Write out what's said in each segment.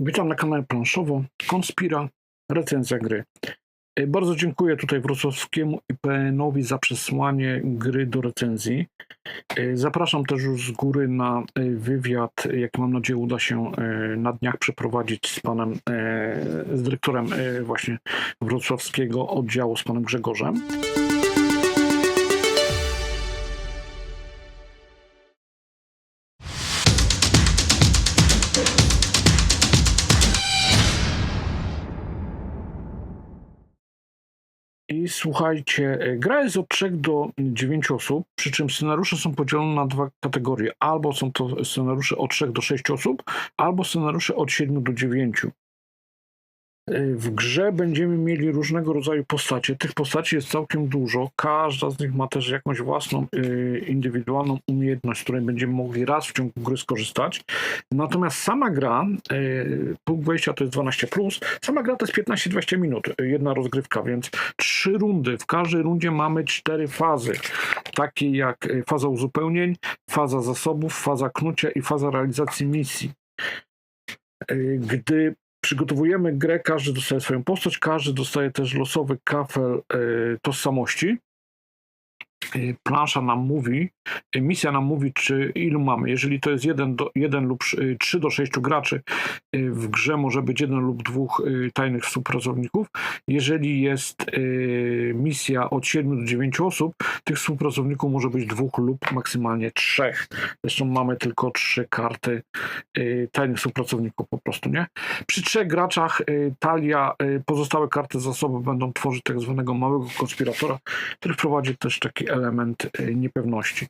Witam na kanale Planszowo, Konspira, recenzja gry. E, Bardzo dziękuję tutaj wrocławskiemu IPN-owi za przesłanie gry do recenzji. E, Zapraszam też już z góry na e, wywiad, jaki mam nadzieję uda się na dniach przeprowadzić z panem, z dyrektorem właśnie wrocławskiego oddziału, z panem Grzegorzem. Słuchajcie, e, gra jest od 3 do 9 osób, przy czym scenariusze są podzielone na dwa kategorie. Albo są to scenariusze od 3 do 6 osób, albo scenariusze od 7 do 9. E, W grze będziemy mieli różnego rodzaju postacie. Tych postaci jest całkiem dużo. Każda z nich ma też jakąś własną e, indywidualną umiejętność, z której będziemy mogli raz w ciągu gry skorzystać. Natomiast sama gra, e, punkt wejścia to jest 12, sama gra to jest 15-20 minut, jedna rozgrywka, więc trzy rundy. W każdej rundzie mamy cztery fazy, takie jak faza uzupełnień, faza zasobów, faza knucia i faza realizacji misji. Gdy przygotowujemy grę, każdy dostaje swoją postać, każdy dostaje też losowy kafel e, tożsamości. E, Plansza nam mówi, e, misja nam mówi, czy ilu mamy. Jeżeli to jest jeden, do, jeden lub e, 3 do 6 graczy, w grze może być jeden lub dwóch tajnych współpracowników. Jeżeli jest misja od 7 do 9 osób, tych współpracowników może być dwóch lub maksymalnie trzech. Zresztą mamy tylko trzy karty tajnych współpracowników po prostu, nie? Przy trzech graczach y, talia, y, pozostałe karty zasobu będą tworzyć tak zwanego małego konspiratora, który wprowadzi też taki element y, niepewności.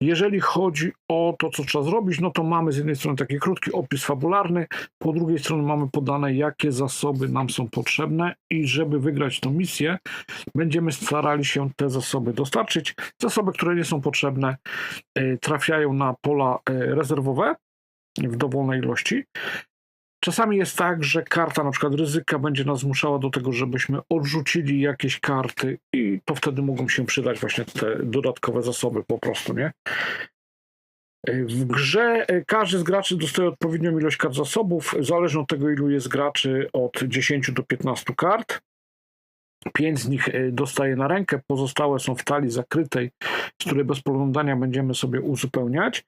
Jeżeli chodzi o to, co trzeba zrobić, no to mamy z jednej strony taki krótki opis fabularny, po drugiej stronie mamy podane, jakie zasoby nam są potrzebne i żeby wygrać tę misję, będziemy starali się te zasoby dostarczyć. Zasoby, które nie są potrzebne, y, trafiają na pola y, rezerwowe w dowolnej ilości. Czasami jest tak, że karta na przykład ryzyka będzie nas zmuszała do tego, żebyśmy odrzucili jakieś karty i to wtedy mogą się przydać właśnie te dodatkowe zasoby po prostu, nie? W grze e, każdy z graczy dostaje odpowiednią ilość kart zasobów, zależnie od tego, ilu jest graczy, od 10 do 15 kart. Pięć z nich e, dostaje na rękę, pozostałe są w talii zakrytej, z której bez poglądania będziemy sobie uzupełniać.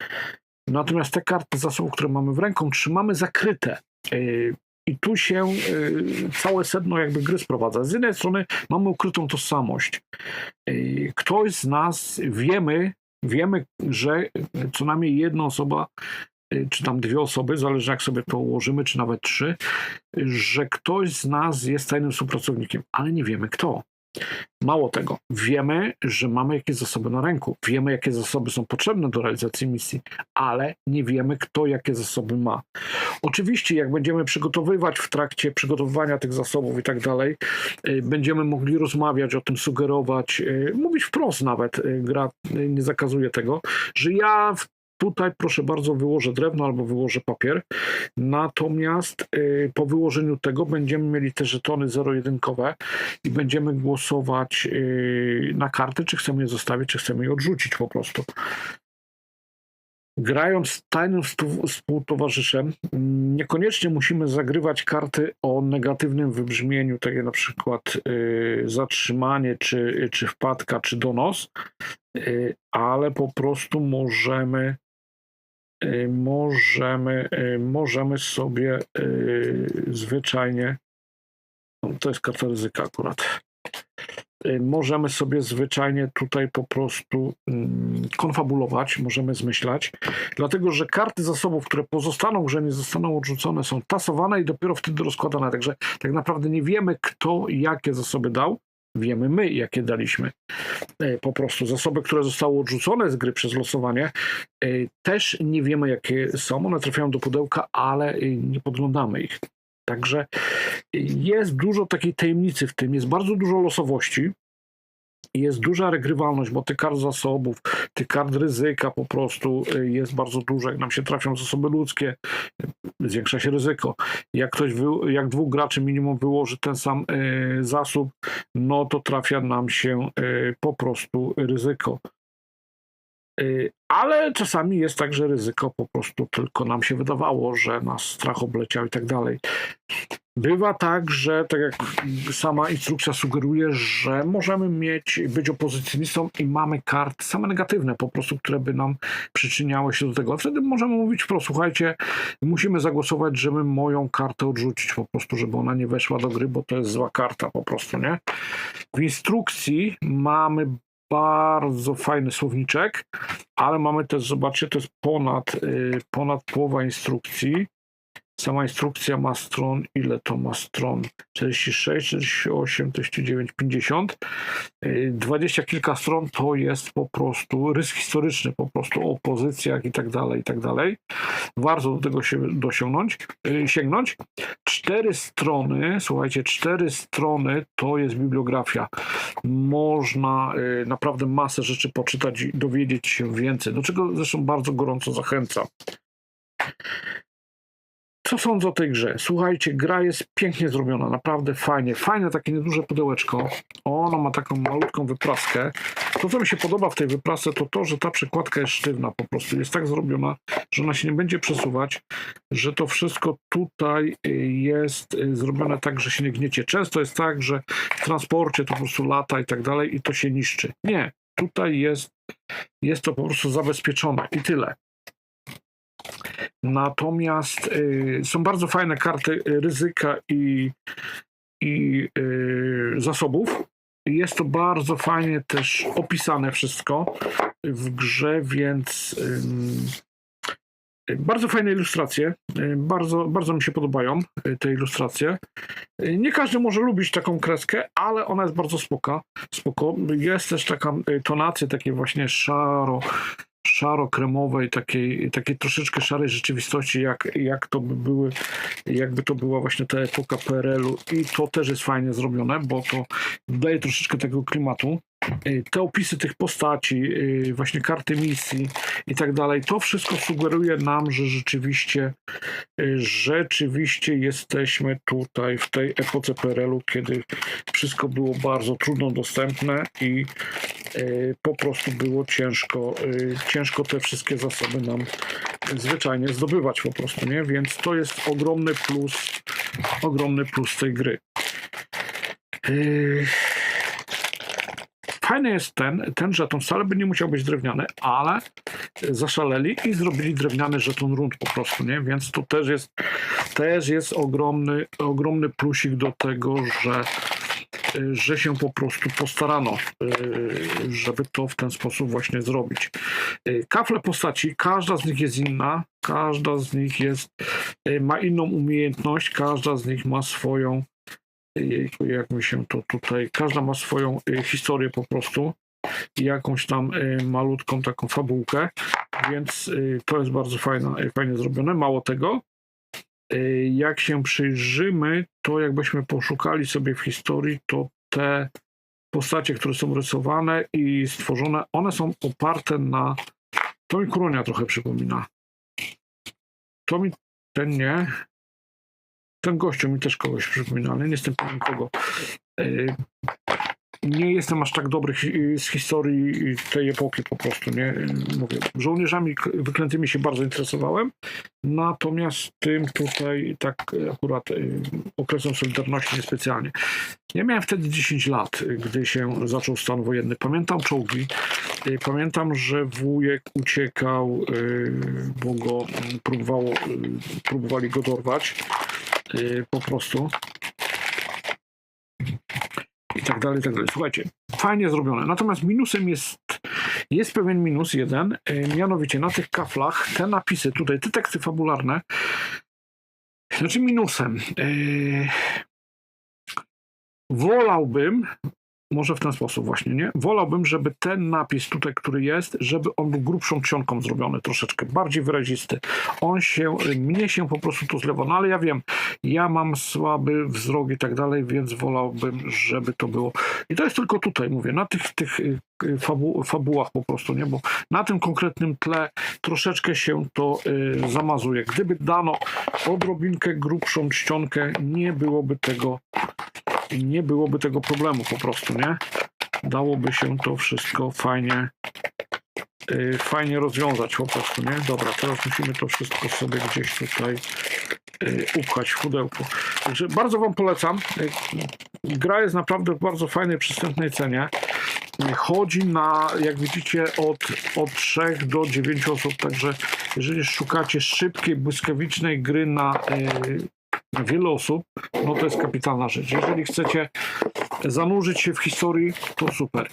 Natomiast te karty zasobów, które mamy w ręku, trzymamy zakryte. Yy, I tu się yy, całe sedno jakby gry sprowadza. Z jednej strony mamy ukrytą tożsamość. Yy, Ktoś z nas wiemy, wiemy, że co najmniej jedna osoba, czy tam dwie osoby, zależy jak sobie to ułożymy, czy nawet trzy, że ktoś z nas jest tajnym współpracownikiem, ale nie wiemy kto. Mało tego, wiemy, że mamy jakieś zasoby na ręku, wiemy, jakie zasoby są potrzebne do realizacji misji, ale nie wiemy, kto jakie zasoby ma. Oczywiście, jak będziemy przygotowywać w trakcie przygotowywania tych zasobów i tak dalej, y, będziemy mogli rozmawiać o tym, sugerować, y, mówić wprost nawet, y, gra nie zakazuje tego, że ja w Tutaj proszę bardzo wyłożę drewno albo wyłożę papier. Natomiast y, po wyłożeniu tego będziemy mieli te żetony zero-jedynkowe i będziemy głosować y, na karty, czy chcemy je zostawić, czy chcemy je odrzucić po prostu. Grając z tajnym współtowarzyszem, niekoniecznie musimy zagrywać karty o negatywnym wybrzmieniu, takie na przykład y, zatrzymanie, czy, czy wpadka, czy donos, y, ale po prostu możemy możemy, y, możemy sobie y, zwyczajnie no, to jest karta ryzyka akurat. Y, Możemy sobie zwyczajnie tutaj po prostu mm, konfabulować, możemy zmyślać, dlatego że karty zasobów, które pozostaną grze, nie zostaną odrzucone, są tasowane i dopiero wtedy rozkładane. Także tak naprawdę nie wiemy, kto jakie zasoby dał. Wiemy my, jakie daliśmy. E, Po prostu zasoby, które zostały odrzucone z gry przez losowanie, e, też nie wiemy, jakie są. One trafiają do pudełka, ale e, nie podglądamy ich. Także jest dużo takiej tajemnicy w tym, jest bardzo dużo losowości. Jest duża regrywalność, bo tych kart zasobów, tych kart ryzyka po prostu y, jest bardzo dużo. Jak nam się trafią zasoby ludzkie, y, zwiększa się ryzyko. Jak ktoś, jak dwóch graczy minimum wyłoży ten sam y, zasób, no to trafia nam się po prostu ryzyko. Ale czasami jest tak, że ryzyko po prostu tylko nam się wydawało, że nas strach obleciał i tak dalej. Bywa tak, że tak jak sama instrukcja sugeruje, że możemy mieć, być opozycjonistą i mamy karty same negatywne po prostu, które by nam przyczyniały się do tego. A wtedy możemy mówić wprost, słuchajcie, musimy zagłosować, żeby moją kartę odrzucić po prostu, żeby ona nie weszła do gry, bo to jest zła karta po prostu, nie? W instrukcji mamy bardzo fajny słowniczek, ale mamy też, zobaczcie, to jest ponad, y, ponad połowa instrukcji. Sama instrukcja ma stron, ile to ma stron? 46, 48, 49, 50. Y, Dwadzieścia kilka stron to jest po prostu rys historyczny, po prostu o pozycjach i tak dalej, i tak dalej. Warto do tego się dosiągnąć, y, sięgnąć. Cztery strony, słuchajcie, cztery strony to jest bibliografia. Można y, naprawdę masę rzeczy poczytać i dowiedzieć się więcej, do czego zresztą bardzo gorąco zachęcam. Co sądzę o tej grze? Słuchajcie, gra jest pięknie zrobiona, naprawdę fajnie. Fajne takie nieduże pudełeczko. Ono ma taką malutką wypraskę. To, co mi się podoba w tej wyprasce, to to, że ta przekładka jest sztywna po prostu. Jest tak zrobiona, że ona się nie będzie przesuwać, że to wszystko tutaj y, jest y, zrobione tak, że się nie gniecie. Często jest tak, że w transporcie to po prostu lata i tak dalej i to się niszczy. Nie. Tutaj jest, jest to po prostu zabezpieczone i tyle. Natomiast y, są bardzo fajne karty ryzyka i, i y, zasobów. Jest to bardzo fajnie też opisane wszystko w grze, więc bardzo fajne ilustracje. Y, Bardzo, bardzo mi się podobają te ilustracje. Nie każdy może lubić taką kreskę, ale ona jest bardzo spoko. spoko. Jest też taka tonacja takiej właśnie szaro, szaro-kremowej, takiej, takiej troszeczkę szarej rzeczywistości, jak, jak to by były, jakby to była właśnie ta epoka PRL-u i to też jest fajnie zrobione, bo to daje troszeczkę tego klimatu. Y, Te opisy tych postaci, y, właśnie karty misji i tak dalej, to wszystko sugeruje nam, że rzeczywiście, y, rzeczywiście jesteśmy tutaj w tej epoce PRL-u, kiedy wszystko było bardzo trudno dostępne i po prostu było ciężko, y, ciężko te wszystkie zasoby nam zwyczajnie zdobywać po prostu, nie? Więc to jest ogromny plus, ogromny plus tej gry. Y, Fajny jest ten, ten żeton wcale by nie musiał być drewniany, ale zaszaleli i zrobili drewniany żeton rund po prostu, nie? Więc to też jest, też jest ogromny, ogromny plusik do tego, że że się po prostu postarano, y, żeby to w ten sposób właśnie zrobić. Y, Kafle postaci, każda z nich jest inna, każda z nich jest, y, ma inną umiejętność, każda z nich ma swoją, jak mi się to tutaj, każda ma swoją historię po prostu jakąś tam malutką taką fabułkę, więc to jest bardzo fajne, fajnie zrobione. Mało tego, jak się przyjrzymy, to jakbyśmy poszukali sobie w historii, to te postacie, które są rysowane i stworzone, one są oparte na. To mi Kuronia trochę przypomina. To mi ten nie. Ten gościu mi też kogoś przypomina, ale nie jestem pewien kogo. Nie jestem aż tak dobry z historii tej epoki po prostu, nie? Mówię, żołnierzami wyklętymi się bardzo interesowałem, natomiast tym tutaj tak akurat y, okresem Solidarności niespecjalnie. Ja miałem wtedy 10 lat, gdy się zaczął stan wojenny. Pamiętam czołgi, y, pamiętam, że wujek uciekał, y, bo go próbowało, próbowali go dorwać po prostu. Dalej, tak dalej. Słuchajcie, fajnie zrobione. Natomiast minusem jest, jest pewien minus jeden, y, mianowicie na tych kaflach te napisy tutaj, te teksty fabularne, znaczy minusem. y, wolałbym, może w ten sposób właśnie, nie? Wolałbym, żeby ten napis tutaj, który jest, żeby on był grubszą czcionką zrobiony troszeczkę, bardziej wyrazisty. On się, mnie się po prostu to zlewa, no ale ja wiem, ja mam słaby wzrok i tak dalej, więc wolałbym, żeby to było. I to jest tylko tutaj, mówię, na tych, tych y, y, fabu, fabułach po prostu, nie? Bo na tym konkretnym tle troszeczkę się to y, zamazuje. Gdyby dano odrobinkę grubszą czcionkę, nie byłoby tego nie byłoby tego problemu po prostu, nie? Dałoby się to wszystko fajnie, y, fajnie rozwiązać po prostu, nie? Dobra, teraz musimy to wszystko sobie gdzieś tutaj y, upchać w pudełku. Także bardzo Wam polecam. Y, Gra jest naprawdę w bardzo fajnej, przystępnej cenie. Y, Chodzi na, jak widzicie, od, od 3 do 9 osób, także jeżeli szukacie szybkiej, błyskawicznej gry na, na wiele osób, no to jest kapitalna rzecz. Jeżeli chcecie zanurzyć się w historii, to super.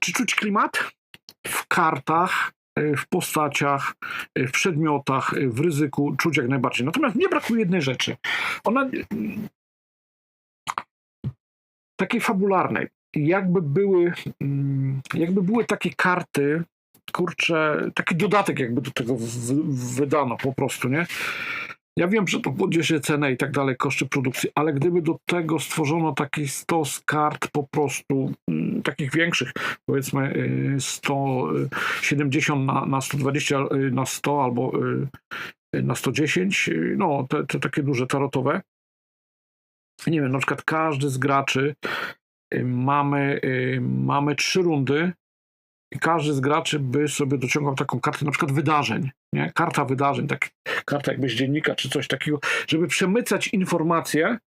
Czy czuć klimat? W kartach, y, w postaciach, y, w przedmiotach, y, w ryzyku czuć jak najbardziej. Natomiast nie brakuje jednej rzeczy. Ona takiej fabularnej. Jakby były, mm, jakby były takie karty, kurczę, taki dodatek jakby do tego w- wydano po prostu, nie? Ja wiem, że to podniesie cenę i tak dalej, koszty produkcji, ale gdyby do tego stworzono taki stos kart po prostu mm, takich większych, powiedzmy y, 170 na, na 120 y, na 100 albo y, na 110, y, no te, te takie duże tarotowe. Nie wiem, na przykład każdy z graczy y, mamy, y, mamy trzy rundy i każdy z graczy by sobie dociągał taką kartę na przykład wydarzeń, nie? Karta wydarzeń, tak, karta jakby z dziennika czy coś takiego, żeby przemycać informacje.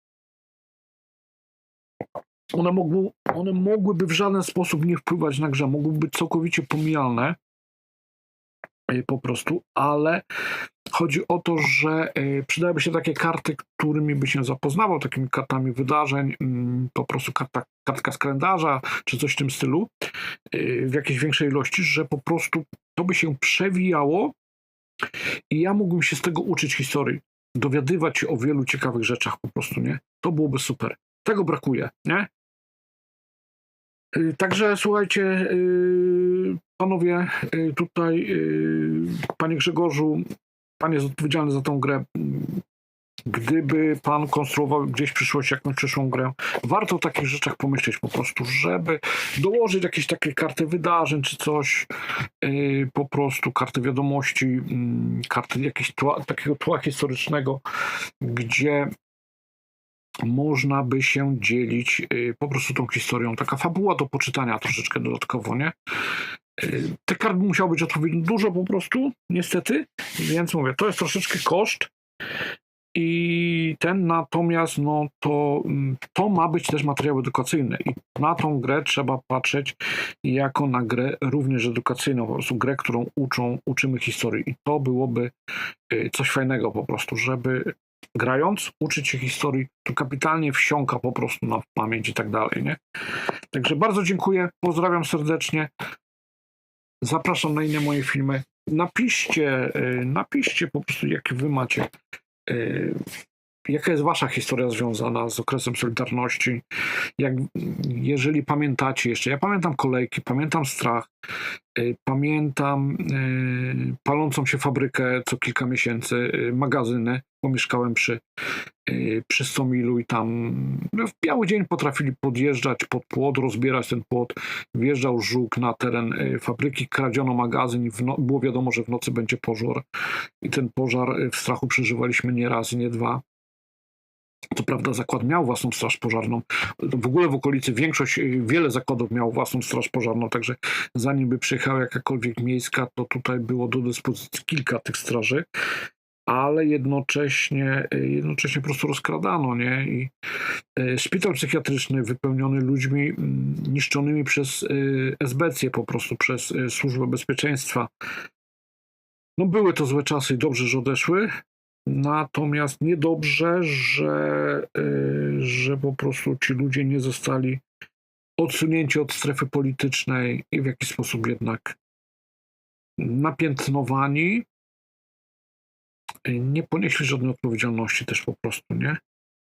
One, mogły, one mogłyby w żaden sposób nie wpływać na grze, mogłyby być całkowicie pomijalne po prostu, ale chodzi o to, że y, przydałyby się takie karty, którymi by się zapoznawał, takimi kartami wydarzeń, mm, po prostu karta, kartka z kalendarza, czy coś w tym stylu, y, w jakiejś większej ilości, że po prostu to by się przewijało i ja mógłbym się z tego uczyć historii, dowiadywać się o wielu ciekawych rzeczach po prostu, nie? To byłoby super. Tego brakuje, nie? Także słuchajcie, y, panowie, y, tutaj, y, panie Grzegorzu, pan jest odpowiedzialny za tą grę. Gdyby pan konstruował gdzieś w przyszłości jakąś przyszłą grę, warto o takich rzeczach pomyśleć po prostu, żeby dołożyć jakieś takie karty wydarzeń czy coś, yy, po prostu karty wiadomości, mm, karty jakiegoś takiego tła historycznego, gdzie można by się dzielić yy, po prostu tą historią. Taka fabuła do poczytania troszeczkę dodatkowo, nie? Yy, Tych kart musiało być odpowiednio dużo po prostu, niestety, więc mówię, to jest troszeczkę koszt, i ten natomiast, no to, mm, to ma być też materiał edukacyjny. I na tą grę trzeba patrzeć jako na grę również edukacyjną, po prostu grę, którą uczą, uczymy historii. I to byłoby y, coś fajnego po prostu, żeby grając, uczyć się historii, to kapitalnie wsiąka po prostu na pamięć i tak dalej, nie? Także bardzo dziękuję, pozdrawiam serdecznie. Zapraszam na inne moje filmy. Napiszcie, y, napiszcie po prostu, jakie wy macie Y, Jaka jest wasza historia związana z okresem Solidarności? Jak, jeżeli pamiętacie jeszcze, ja pamiętam kolejki, pamiętam strach, y, pamiętam y, palącą się fabrykę co kilka miesięcy, y, magazyny, bo mieszkałem przy, przy Stomilu i tam no, w biały dzień potrafili podjeżdżać pod płot, rozbierać ten płot, wjeżdżał żuk na teren fabryki, kradziono magazyn no, było wiadomo, że w nocy będzie pożar i ten pożar w strachu przeżywaliśmy nie raz nie dwa. To prawda, zakład miał własną straż pożarną. W ogóle w okolicy większość, wiele zakładów miało własną straż pożarną, także zanim by przyjechała jakakolwiek miejska, to tutaj było do dyspozycji kilka tych straży, ale jednocześnie, jednocześnie po prostu rozkradano, nie? I y, szpital psychiatryczny wypełniony ludźmi mm, niszczonymi przez y, SBC, po prostu przez y, Służbę Bezpieczeństwa. No były to złe czasy i dobrze, że odeszły. Natomiast niedobrze, że, y, że po prostu ci ludzie nie zostali odsunięci od strefy politycznej i w jakiś sposób jednak napiętnowani. Y, Nie ponieśli żadnej odpowiedzialności też po prostu, nie?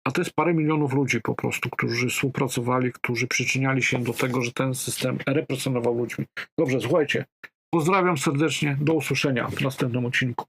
A to jest parę milionów ludzi po prostu, którzy współpracowali, którzy przyczyniali się do tego, że ten system represjonował ludźmi. Dobrze, słuchajcie. Pozdrawiam serdecznie. Do usłyszenia w następnym odcinku.